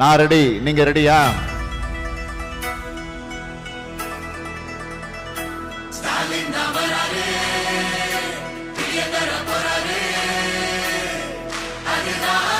நான் ரெடி. நீங்க ரெடியா? அதுதான்